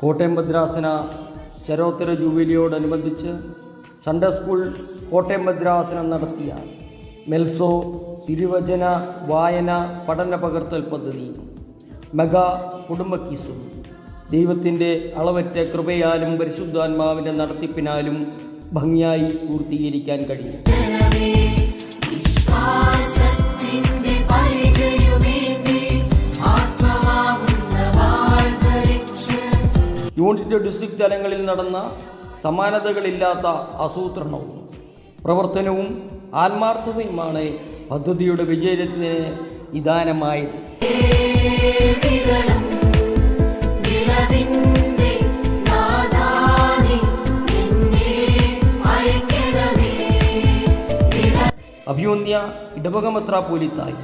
കോട്ടയം ഭദ്രാസന ചരോത്തര ജൂബിലിയോടനുബന്ധിച്ച് സൺഡേ സ്കൂൾ കോട്ടയം ഭദ്രാസനം നടത്തിയ മെൽസോ തിരുവചന വായന പഠന പകർത്തൽ പദ്ധതി മെഗാ കുടുംബക്കീസും ദൈവത്തിന്റെ അളവറ്റ കൃപയാലും പരിശുദ്ധാത്മാവിന്റെ നടത്തിപ്പിനാലും ഭംഗിയായി പൂർത്തീകരിക്കാൻ കഴിയും. യൂണിറ്റ് ഡിസ്ട്രിക്ട് തലങ്ങളിൽ നടന്ന സമാനതകളില്ലാത്ത ആസൂത്രണവും പ്രവർത്തനവും ആത്മാർത്ഥതയുമാണ് പദ്ധതിയുടെ വിജയത്തിന് നിദാനമായത്. അഭിയോന്യ ഇടവക മെത്രാപ്പോലിത്തായി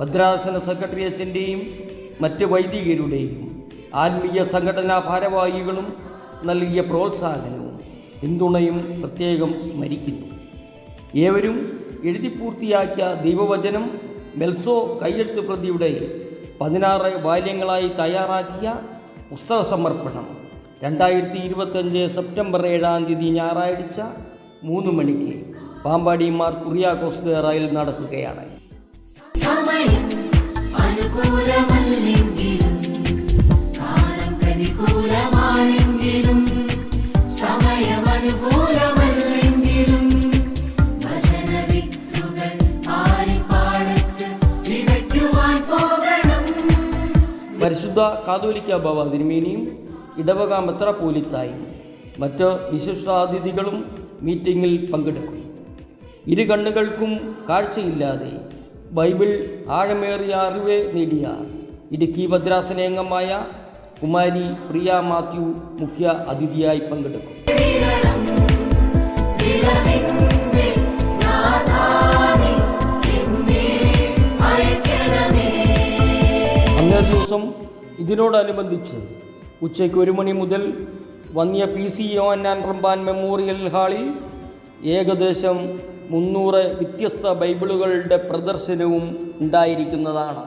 ഭദ്രാസന സെക്രട്ടറി അച്ഛന്റെയും മറ്റ് വൈദികരുടെയും ആത്മീയ സംഘടനാ ഭാരവാഹികളും നൽകിയ പ്രോത്സാഹനവും പിന്തുണയും പ്രത്യേകം സ്മരിക്കുന്നു. ഏവരും എഴുതി പൂർത്തിയാക്കിയ ദൈവവചനം മെൽസോ കയ്യെഴുത്ത് പ്രതിയുടെ പതിനാറ് ബാല്യങ്ങളായി തയ്യാറാക്കിയ പുസ്തക സമർപ്പണം രണ്ടായിരത്തി ഇരുപത്തഞ്ച് സെപ്റ്റംബർ ഏഴാം തീയതി ഞായറാഴ്ച മൂന്ന് മണിക്ക് പാമ്പാടി മാർ കുറിയാക്കോസ് ദേറായിൽ നടക്കുകയാണ്. സമയം പരിശുദ്ധ കാതോലിക്ക ബാബ തിരുമേനിയും ഇടവക മെത്രാപ്പോലിത്തായും മറ്റ് വിശിഷ്ടാതിഥികളും മീറ്റിംഗിൽ പങ്കെടുക്കും. ഇരു കണ്ണുകൾക്കും കാഴ്ചയില്ലാതെ ബൈബിൾ ആഴമേറിയ അറിവ് നേടിയ ഇടുക്കി ഭദ്രാസനേംഗമായ കുമാരി പ്രിയ മാത്യു മുഖ്യ അതിഥിയായി പങ്കെടുക്കും. അന്നേ ദിവസം ഇതിനോടനുബന്ധിച്ച് ഉച്ചയ്ക്ക് ഒരു മണി മുതൽ വന്നിയ P C Yonan Ramban memorial ഹാളിൽ ഏകദേശം മുന്നൂറ് വ്യത്യസ്ത ബൈബിളുകളുടെ പ്രദർശനവും ഉണ്ടായിരിക്കുന്നതാണ്.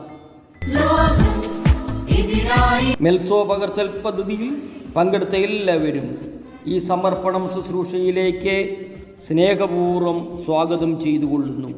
മെൽസോ പകർത്തൽ പദ്ധതിയിൽ പങ്കെടുത്ത എല്ലാവരും ഈ സമർപ്പണം ശുശ്രൂഷയിലേക്ക് സ്നേഹപൂർവം സ്വാഗതം ചെയ്തുകൊള്ളുന്നു.